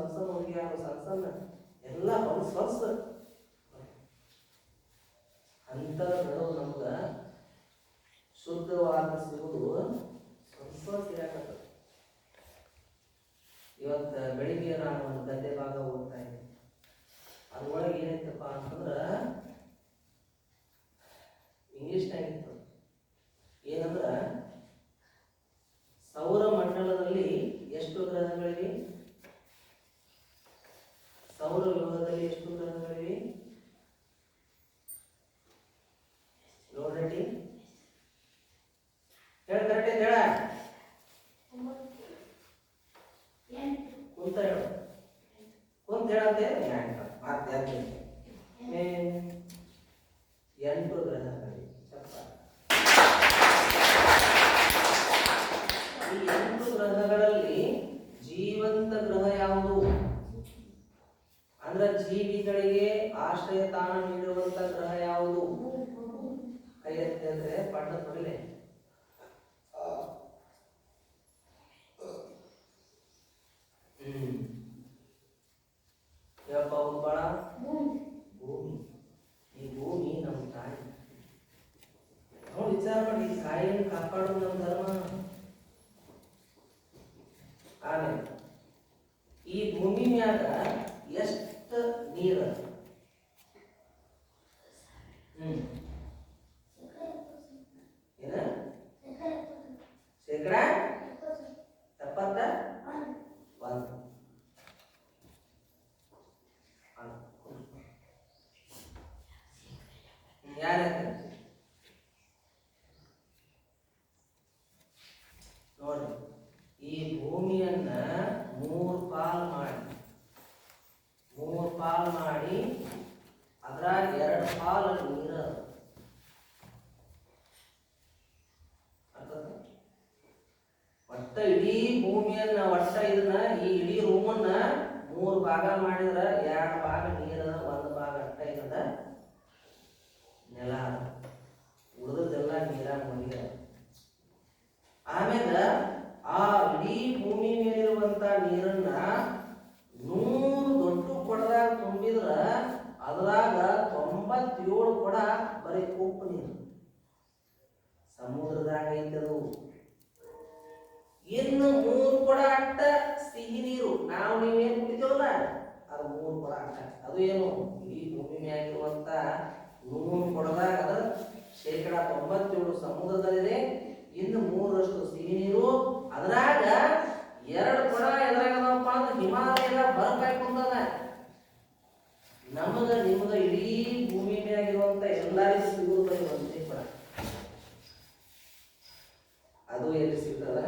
ಸಣ್ಣ ಸಣ್ಣ ಹುಡುಗಿಯಾರು ಸಣ್ಣ ಎಲ್ಲ ಹೊಲಸು ಹೊಲಸು ಅಂತ ನಡುವು ನಮ್ಗೆ ಶುದ್ಧವಾದ ಸಿಗುವುದು ಸ್ವಲ್ಪ ಇವತ್ತು ಬೆಳಿಗ್ಗೆ ನಾನು ಒಂದು ಗದ್ದೆ ಭಾಗ ಹೋಗ್ತಾ ಇದ್ದೆ. ಅದ್ರೊಳಗೆ ಏನೈತಪ್ಪ ಅಂತಂದ್ರ ಇಂಗ್ಲೀಷ್ನಾಗಿತ್ತು ಏನಂದ್ರ, ಸೌರ ಮಂಡಲದಲ್ಲಿ ಎಷ್ಟು ಗ್ರಹಗಳಿವೆ? ಸೌರ ಲೋಹದಲ್ಲಿ ಎಷ್ಟು ಗ್ರಹಗಳಿವೆ ನೋಡ್ರಿ ಹೇಳ ಕರೆಕ್ಟ್ ಹೇಳ. ಕುಂತ ಹೇಳು. ಕುಂತ ಹೇಳಂತೆ ಎಂಟು ಗ್ರಹಗಳಿವೆ ಚಪ್ಪಾಳೆ. ಈ ಎಂಟು ಗ್ರಹಗಳಲ್ಲಿ ಜೀವಂತ ಗ್ರಹ ಯಾವುದು ಅಂದ್ರ ಜೀವಿಗಳಿಗೆ ಆಶ್ರಯ ತಾಣ ನೀಡುವಂತ ಗ್ರಹ ಯಾವುದು? ಕೈ ಎತ್ತಿ ಅಂದ್ರೆ ಪಟ್ಟ ತೊಡಲೆ ಹ್ಮ್. ಯಪ್ಪ ಭೂಮಿ. ಈ ಭೂಮಿ ನಮ್ಮ ತಾಯಿ. ನಾವು ವಿಚಾರ ಮಾಡಿ ಈ ತಾಯಿಯನ್ನು ಕಾಪಾಡೋದು ನಮ್ಮ ಧರ್ಮ. ಆಮೇಲೆ ಈ ಭೂಮಿ ಮ್ಯಾಗ ಎಷ್ಟು ನೀರ ಹ್ಮ್ ಏನ ಶೇಕಡ ಎಪ್ಪತ್ತ ಒಂದು ಯಾರ ನೋಡಿ ಈ ಭೂಮಿಯನ್ನ ಮೂರು ಪಾಲ್ ಮಾಡಿ ಮೂರು ಪಾಲ್ ಮಾಡಿ ಅದ್ರಾಗ ಎರಡು ಪಾಲ್ ನೀರ ಅರ್ಥಾತ? ಒಟ್ಟ ಇಡೀ ಭೂಮಿಯನ್ನ ವರ್ಷ ಇದನ್ನ ಈ ಇಡೀ ರೂಮನ್ನ ಮೂರು ಭಾಗ ಮಾಡಿದ್ರ, ಎರಡು ಭಾಗ ನೀರ ಒಂದು ಭಾಗ ಅಟ್ಟ ಇರದ ನೆಲ ಉಳಿದದ್ದೆಲ್ಲ ನೀರಾಗ ಮುಗಿದ ಆಮೇಲೆ ಆ ಇಡೀ ಭೂಮಿ ಮೇಲಿರುವಂತ ನೀರನ್ನ ನೂರು ದೊಡ್ಡ ಕೊಡದಾಗ ತುಂಬಿದ್ರ, ಅದ್ರಾಗ ತೊಂಬತ್ತೇಳು ಕೊಡ ಬರೀ ಉಪ್ಪು ನೀರು. ಸಮುದ್ರದಾಗ ಐತದು. ಇನ್ನು ಮೂರು ಕೊಡ ಅಟ್ಟ ಸಿಹಿ ನೀರು. ನಾವು ನೀವೇನು ಕುಡಿತೇವಲ್ಲ? ಅದು ಮೂರು ಕೊಡ ಅಟ್ಟ. ಅದು ಏನು? ಇಡೀ ಭೂಮಿ ಮ್ಯಾಗಿರುವಂತ ನೂರು ಕೊಡದಾಗ ಅದು ಶೇಕಡ ತೊಂಬತ್ತೇಳು ಸಮುದ್ರದಲ್ಲಿದೆ. ಇನ್ನು ಮೂರರಷ್ಟು ಸಿಹಿ ನೀರು. ಅದ್ರಾಗ ಎರಡು ಕೊಡ ಎದ್ರಾಗ ಅದಾವಪ್ಪ ಅಂದ್ರೆ ಹಿಮಾಲಯದ ಬರ್ಫ್ ಹಾಕೊಂಡದ ನಮಗ ನಿಮಗ ಇಡೀ ಭೂಮಿ ಮ್ಯಾಗಿರುವಂತ ಎಲ್ಲರಿಗೂ ಸಿಗುವುದು ಒಂದೇ ಕೊಡ. ಅದು ಎಲ್ಲಿ ಸಿಗ್ತದ?